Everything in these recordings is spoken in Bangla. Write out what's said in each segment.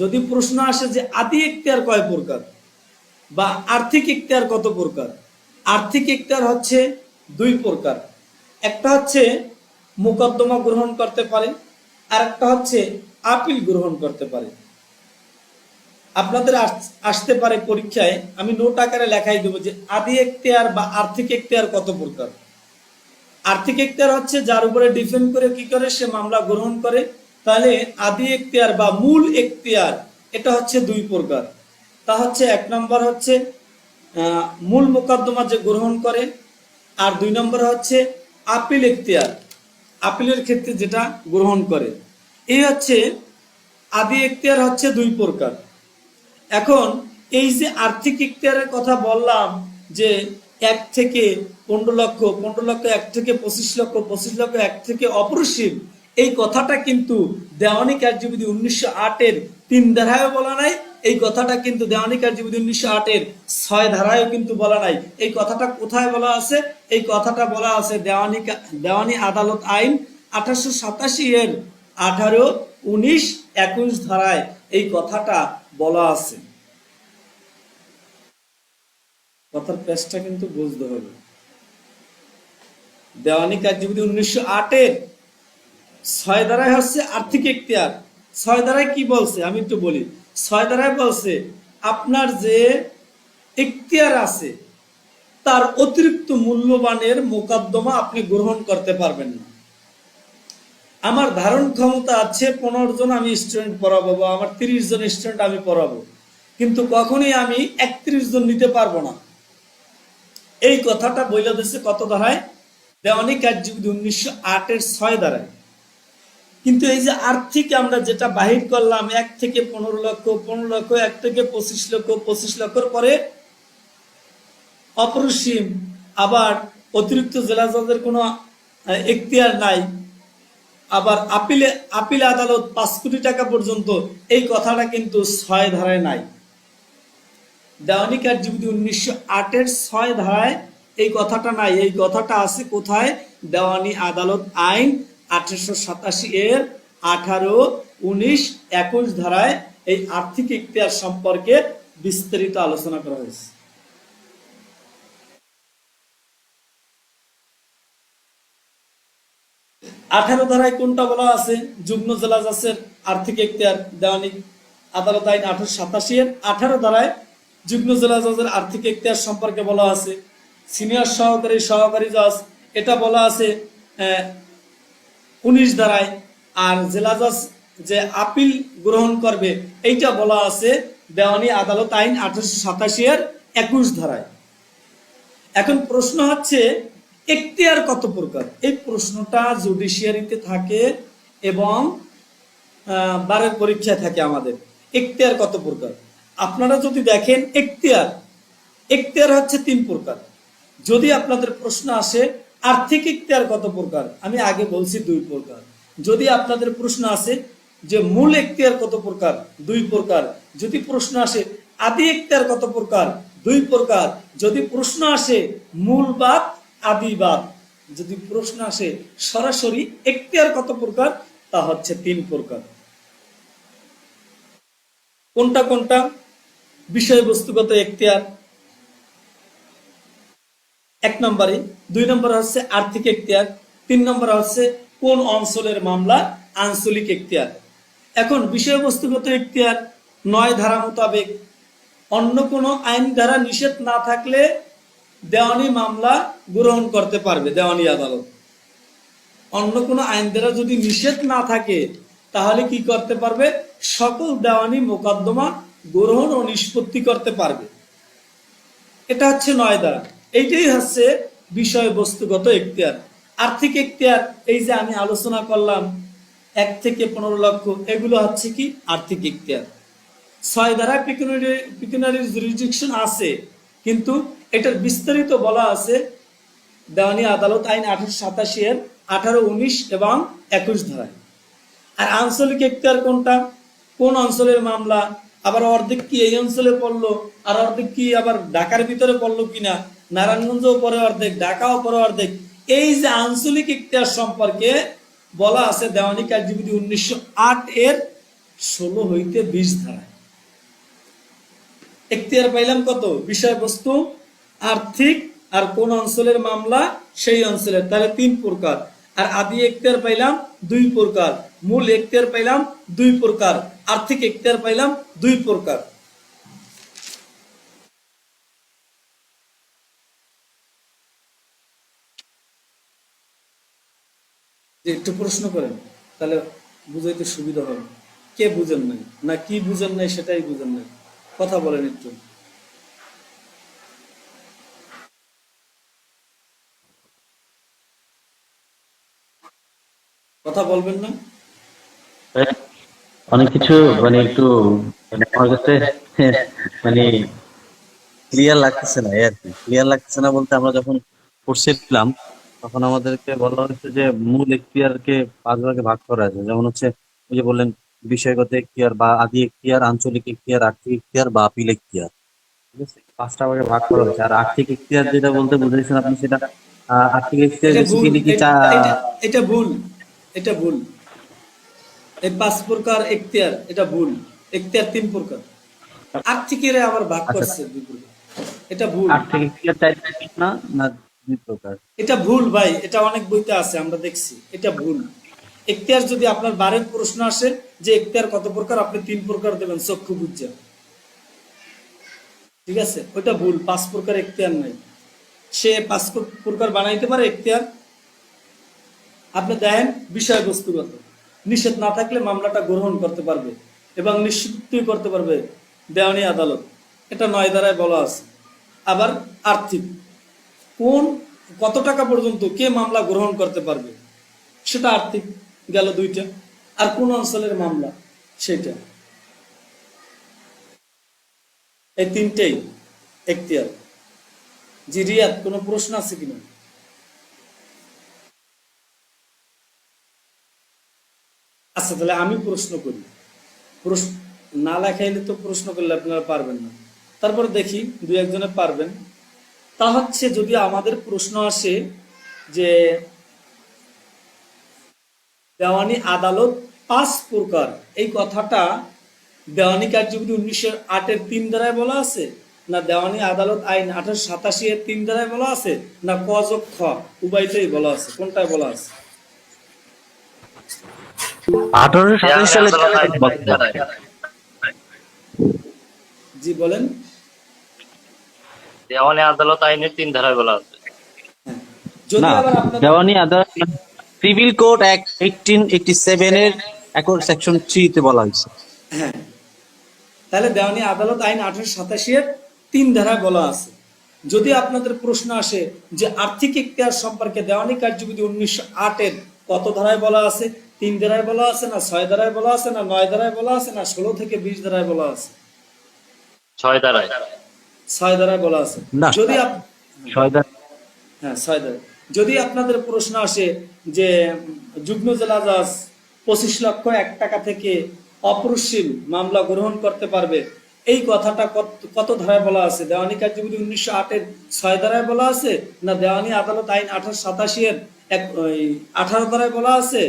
যদি প্রশ্ন আসে যে আদি এখতিয়ার কয় প্রকার বা আর্থিক এখতিয়ার কত প্রকার, আর্থিক এখতিয়ার হচ্ছে দুই প্রকার। একটা হচ্ছে মোকদ্দমা গ্রহণ করতে পারে, আর একটা হচ্ছে আপিল গ্রহণ করতে পারে। আপনাদের আসতে পারে পরীক্ষায়, আমি নোট আকারে লেখাই দেবো যে আদি এখতিয়ার বা আর্থিক এখতিয়ার কত প্রকার। আর্থিক এখতিয়ার হচ্ছে যার উপরে ডিপেন্ড করে কি করে সে মামলা গ্রহণ করে তাহলে আদি এখতিয়ার বা মূল এখতিয়ার, এটা হচ্ছে দুই প্রকার। তা হচ্ছে এক নম্বর হচ্ছে মূল মোকদ্দমা যে গ্রহণ করে, আর দুই নম্বর হচ্ছে আপিল এখতিয়ার, আপিলের ক্ষেত্রে যেটা গ্রহণ করে। এই হচ্ছে, আদি এখতিয়ার হচ্ছে দুই প্রকার। এখন এই যে আর্থিক ইখতিয়ারের কথা বললাম, যে এক থেকে পনেরো লক্ষ পনেরো লক্ষ এক থেকে পঁচিশ লক্ষ পঁচিশ লক্ষ এক থেকে অপরিসীম এই কথাটা কিন্তু দেওয়ানি কার্যবিধি উনিশশো আটের তিন ধারায় বলা নাই, এই কথাটা কিন্তু দেওয়ানি কার্যবিধি উনিশশো আটের ছয় ধারায়ও কিন্তু বলা নাই। এই কথাটা কোথায় বলা আছে? এই কথাটা বলা আছে দেওয়ানি দেওয়ানি আদালত আইন আঠারোশো সাতাশি এর আঠারো, উনিশ, একুশ ধারায় এই কথাটা বলা আছে। কথার পেশটা কিন্তু বুঝতে হবে। দেওয়ানি কার্যবিধি উনিশশো আটের ছয় দ্বারাই হচ্ছে আর্থিক এখতিয়ার ছয় দ্বারাই কি বলছে? আমি একটু বলি। ছয় দ্বারাই বলছে, আপনার যে এখতিয়ার আছে, তার অতিরিক্ত মূল্যবানের মোকদ্দমা আপনি গ্রহণ করতে পারবেন না। আমার ধারণ ক্ষমতা আছে পনেরো জন আমি স্টুডেন্ট পড়াবো বা আমার তিরিশ জন স্টুডেন্ট আমি পড়াবো। কিন্তু কখনোই আমি একত্রিশ জন নিতে পারব না। এই কথাটা বইলা দিচ্ছে কত ধারায় দেওয়ানি কার্যবিধি উনিশশো আটের ছয় ধারায় কিন্তু এই যে আর্থিক আমরা যেটা বাহির করলাম, এক থেকে পনেরো লক্ষ পনেরো লক্ষ, এক থেকে পঁচিশ লক্ষ, পঁচিশ লক্ষর পরে অপরিসীম আবার অতিরিক্ত জেলা জজের কোনো এখতিয়ার নাই। আবার আপিলে, আপিল আদালত পাঁচ কোটি টাকা পর্যন্ত এই কথাটা কিন্তু ছয় ধারায় নাই। দেওয়ানি কার্যবিধি উনিশশো আটের ছয় ধারায় এই কথাটা নাই। এই কথাটা আছে কোথায়? দেওয়ানি আদালত আইন আঠারোশো এর আঠারো, উনিশ, একুশ ধারায় এই আর্থিক ইখতিয়ার সম্পর্কে বিস্তারিত আলোচনা করা হয়েছে। আঠারো ধারায় কোনটা বলা আছে? যুগ্ম জেলাজাসের আর্থিক এখতিয়ার দেওয়ানি আদালত আইন আঠারো সাতাশি এর আঠারো ধারায় যুগ্ম জেলাজজের আর্থিক এখতিয়ার সম্পর্কে বলা আছে। সিনিয়র সহকারী সহকারী জজ, এটা বলা আছে উনিশ ধারায়। আর জেলা জজ যে আপিল গ্রহণ করবে, এইটা বলা আছে দেওয়ানি আদালত আইন আঠারোশো সাতাশি এর একুশ ধারায়। এখন প্রশ্ন হচ্ছে, এখতিয়ার কত প্রকার? এই প্রশ্নটা জুডিশিয়ারিতে থাকে এবং বারের পরীক্ষায় থাকে আমাদের। এখতিয়ার কত প্রকার? আপনারা যদি দেখেন এখতিয়ার এখতিয়ার হচ্ছে তিন প্রকার। যদি আপনাদের প্রশ্ন আসে আর্থিক এখতিয়ার কত প্রকার? আমি আগে বলছি দুই প্রকার। যদি আপনাদের প্রশ্ন আসে যে মূল এখতিয়ার কত প্রকার? দুই প্রকার। যদি প্রশ্ন আসে আদি এখতিয়ার কত প্রকার? দুই প্রকার। যদি প্রশ্ন আসে মূল বাদ, আদি বাদ। যদি প্রশ্ন আসে সরাসরি এখতিয়ার কত প্রকার? তা হচ্ছে তিন প্রকার। কোনটা কোনটা? বিষয়বস্তুগত এখতিয়ার এক নম্বরে, দুই নম্বর হচ্ছে আর্থিক এখতিয়ার, তিন নম্বর হচ্ছে কোন অঞ্চলের মামলা আঞ্চলিক এখতিয়ার। এখন বিষয়বস্তুগত এখতিয়ার, নয় ধারা মোতাবেক অন্য কোনো আইন দ্বারা নিষেধ না থাকলে দেওয়ানি মামলা গ্রহণ করতে পারবে, দেওয়ানি আদালত। অন্য কোনো আইন দ্বারা যদি নিষেধ না থাকে, তাহলে কি করতে পারবে? সকল দেওয়ানি মোকদ্দমা গ্রহণ ও নিষ্পত্তি করতে পারবে। এটা হচ্ছে নয় দ্বারা এইটাই হচ্ছে বিষয়বস্তুগত এখতিয়ার। আর্থিক এখতিয়ার, এই যে আমি আলোচনা করলাম এক থেকে পনেরো লক্ষ, এগুলো হচ্ছে কি আর্থিক এখতিয়ার। ছয় দ্বারা পিকুনারি পিকুনারি জুরিডিকশন আছে, কিন্তু এটার বিস্তারিত বলা আছে দেওয়ানি আদালত আইন আঠারোশো সাতাশি এর আঠারো, উনিশ এবং একুশ ধারায়। আর আঞ্চলিক এখতিয়ার কোনটা? কোন অঞ্চলের মামলা? আবার অর্ধেক কি এই অঞ্চলে পড়ল? আর অর্ধেক কি আবার ঢাকার ভিতরে পড়ল কিনা? নারায়ণগঞ্জও পরে অর্ধেক, ঢাকাও পরে অর্ধেক। এই যে আঞ্চলিক ইখতিয়ার সম্পর্কে বলা আছে, দেওয়ানি কার্যবিধি উনিশশো আট এর ষোলো হইতে বিশ ধারায়। এখতিয়ার পাইলাম কত? বিষয়বস্তু, আর্থিক, আর কোন অঞ্চলের মামলা, সেই অঞ্চলের। তাহলে তিন প্রকার। আর আদি এখতিয়ার পাইলাম দুই প্রকার। মূল এখতিয়ার পাইলাম দুই প্রকার। আর্থিক এখতিয়ার পাইলাম দুই প্রকার। যে একটু প্রশ্ন করেন, তাহলে বুঝাইতে সুবিধা হবে। কে বুঝেন নাই? না কি বুঝেন নাই সেটাই বুঝেন নাই। কথা বলেন একটু। কথা বলবেন না? অনেক কিছু মানে একটু মানে আমার কাছে মানে ক্লিয়ার লাগতেছে না আর কি। ক্লিয়ার লাগতেছে না বলতে আমরা যখন পড়ছিলাম তখন আমাদেরকে বলা হয়েছে যে মূল এখতিয়ারকে পাঁচ ভাগে ভাগ করা আছে। যেমন হচ্ছে ওই যে বললেন বিষয়গত এখতিয়ার বা আদি এখতিয়ার আঞ্চলিক এখতিয়ার আর্থিক এখতিয়ার বা আপিল এখতিয়ার। ঠিক আছে? পাঁচটা ভাগে ভাগ করা হয়েছে। আর আর্থিক এখতিয়ার যেটা বলতে বুঝেছেন আপনি সেটা আর্থিক এখতিয়ার বেসিক্যালি কি এটা- ভুল। এটা ভুল। এই পাঁচ প্রকার এখতিয়ার এটা ভুল। এখতিয়ার তিন প্রকার। আর্থিকের আবার ভাগ আচ্ছা। করছে দুই প্রকার। এটা ভুল। আর্থিক এখতিয়ার প্রকার না না প্রকার। এটা ভুল ভাই, এটা অনেক বইতে আছে, আমরা দেখছি। এটা ভুল। এখতিয়ার যদি আপনার প্রশ্ন আসে যে এখতিয়ার কত প্রকার, আপনি তিন প্রকার দেবেন, চক্ষু বুঝছেন। ঠিক আছে? ওইটা ভুল, পাঁচ প্রকার এখতিয়ার নাই। সে পাঁচ প্রকার বানাইতে পারে এখতিয়ার। আপনি বিষয়বস্তুগত। নিষেধ না থাকলে মামলাটা গ্রহণ করতে পারবে এবং নিশ্চিতই করতে পারবে। দেওয়ানি আদালত। এটা নয় দ্বারায় বলা আছে। আবার আর্থিক। কোন, কত টাকা পর্যন্ত কে মামলা গ্রহণ করতে পারবে? সেটা আর্থিক গেল দুইটা। আর কোন অঞ্চলের মামলা? সেটা। এই তিনটেই এখতিয়ার। জি, রিয়াদ, কোনো প্রশ্ন আছে কিনা আচ্ছা তাহলে আমি প্রশ্ন করি। প্রশ্ন না লেখাইলে তো প্রশ্ন করলে আপনারা পারবেন না। তারপরে দেখি দু একজনে পারবেন। তা হচ্ছে যদি আমাদের প্রশ্ন আসে যে দেওয়ানি আদালত পাঁচ প্রকার এই কথাটা দেওয়ানি কার্যবিধি উনিশশো আটের তিন ধারায় বলা আছে? না দেওয়ানি আদালত আইন আঠারোশো সাতাশি এর তিন ধারায় বলা আছে? না ক যোগ খ উভয়টাই বলা আছে কোনটায় বলা আছে? জি বলেন। দেওয়ানি আদালত আইনের তিন ধারায় বলা আছে। যদি না আপনাদের দেওয়ানি আদালত civil code act eighteen eighty seven এর একর সেকশন থ্রি তে বলা হয়েছে। হ্যাঁ। তাহলে দেওয়ানি আদালত আইন আঠারোশো সাতাশি এর তিন ধারায় বলা আছে। যদি আপনাদের প্রশ্ন আসে যে আর্থিক ইখতিয়ার সম্পর্কে দেওয়ানি কার্যবিধি উনিশশো আটের কত ধারায় বলা আছে তিন ধারায় বলা আছে না ছয় ধারায় বলা আছে না নয় ধারায় বলা আছে না ষোলো থেকে বিশ ধারায় বলা আছে? ছয় ধারায়। ছয় বলা আছে। যদি ছয় হ্যাঁ ছয় ধারায় যদি আপনাদের প্রশ্ন আসে যে যুগ্ম জেলা জজ পঁচিশ লক্ষ এক টাকা থেকে অপরশীল মামলা গ্রহণ করতে পারবে এই কথাটা কত কত ধারায় বলা আছে? দেওয়ানি কার্যবিধি উনিশশো আটের ছয় ধারায় বলা আছে? না দেওয়ানি আদালত আইন আঠারো সাতাশি এর এক ওই আঠারো ধারায় বলা আছে?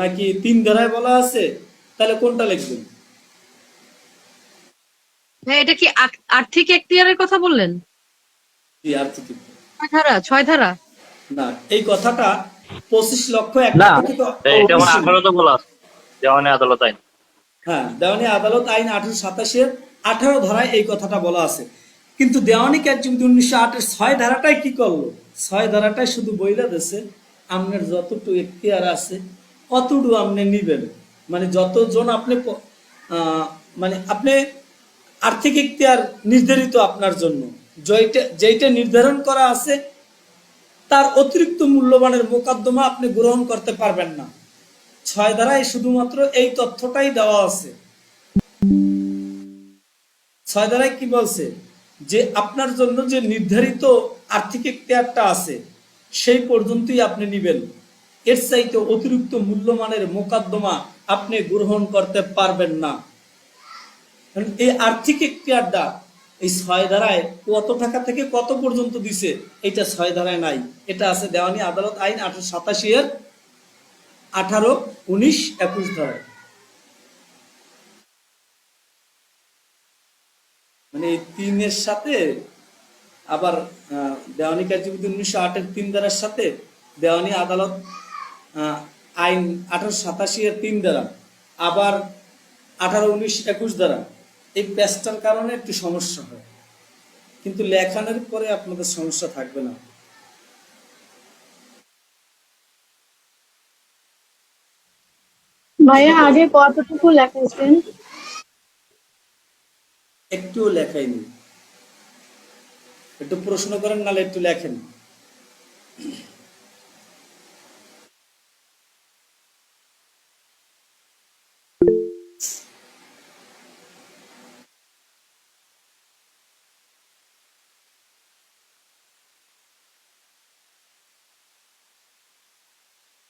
নাকি তিন ধারায় বলা আছে? তাহলে কোনটা লিখবেন? হ্যাঁ এটা কি আর্থিক এখতিয়ারের কথা বললেন? জি, আর্থিক ছয় ধারা ছয় ধারা? না এই কথাটা পঁচিশ লক্ষ এক না, এটা মানে আঠারোতে বলা আছে দেওয়ানি আদালত আইন। হ্যাঁ দেওয়ানি আদালত আইন আঠারোশো সাতাশের আঠারো ধারায় এই কথাটা বলা আছে। কিন্তু দেওয়ানি কার্যবিধি উনিশশো আটের ছয় ধারাটাই কি করল? ছয় ধারাটাই শুধু বইলা দেশে আপনার যতটুকু এখতিয়ার আছে অতটুকু আপনি নিবেন। মানে যতজন আপনি আহ, মানে আপনি আর্থিক এখতিয়ার নির্ধারিত আপনার জন্য। যেইটা নির্ধারণ করা আছে, তার অতিরিক্ত মূল্যবানের মোকদ্দমা আপনি গ্রহণ করতে পারবেন না। ছয় ধারায় শুধুমাত্র এই তথ্যটাই দেওয়া আছে। ছয় ধারায় কি বলছে? যে আপনার জন্য যে নির্ধারিত আর্থিক এখতিয়ারটা আছে, সেই পর্যন্তই আপনি নিবেন। এর চাইতে অতিরিক্ত মূল্যমানের মোকদ্দমা আপনি গ্রহণ করতে পারবেন না। এই আর্থিক একটি আড্ডা এই ছয় ধারায় কত টাকা থেকে কত পর্যন্ত দিছে, এটা ছয় ধারায় নাই। এটা আছে দেওয়ানি আদালত আইন আঠারো সাতাশি এর আঠারো, উনিশ, একুশ ধারায়। মানে এই তিনের সাথে আবার দেওয়ানি কার্যবিধি উনিশশো আটের তিন ধারার সাথে দেওয়ানি আদালত আইন আঠারো সাতাশি এর তিন দ্বারা আবার আঠারো, উনিশ, একুশ দ্বারা এই প্যাচটার কারণে একটু সমস্যা হয়। কিন্তু লেখানোর পরে আপনাদের সমস্যা থাকবে না। ভাইয়া আগে কতটুকু লেখাইছেন? একটুও লেখাইনি। একটু প্রশ্ন করেন নাহলে একটু লেখেন।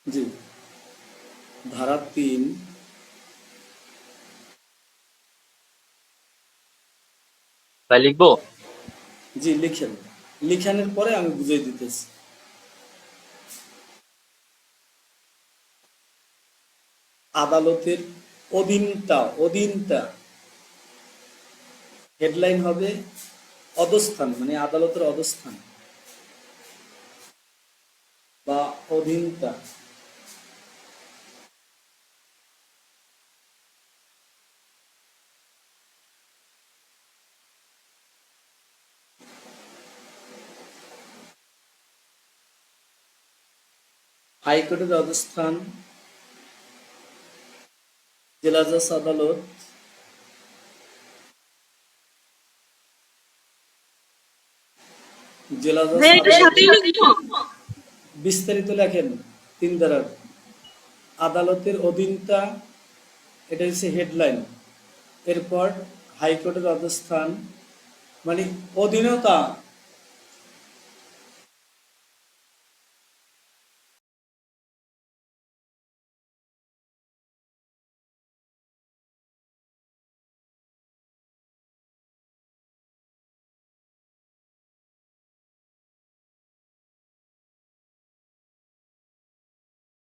জি। ধারা তিন। তাই লিখব? জি লিখেন। লিখানের পরে আমি বুঝিয়ে দিতেছি। আদালতের অধীনতা অধীনতা। হেডলাইন হবে অধস্থান মানে আদালতের অধস্থান। বা অধীনতা। হাইকোর্টের অবস্থান জেলা জজ আদালত। জেলা জজ বিস্তারিত লেখেন তিন ধারার আদালতের অধীনতা এটা হচ্ছে হেডলাইন। এরপর হাইকোর্টের অবস্থান মানে অধীনতা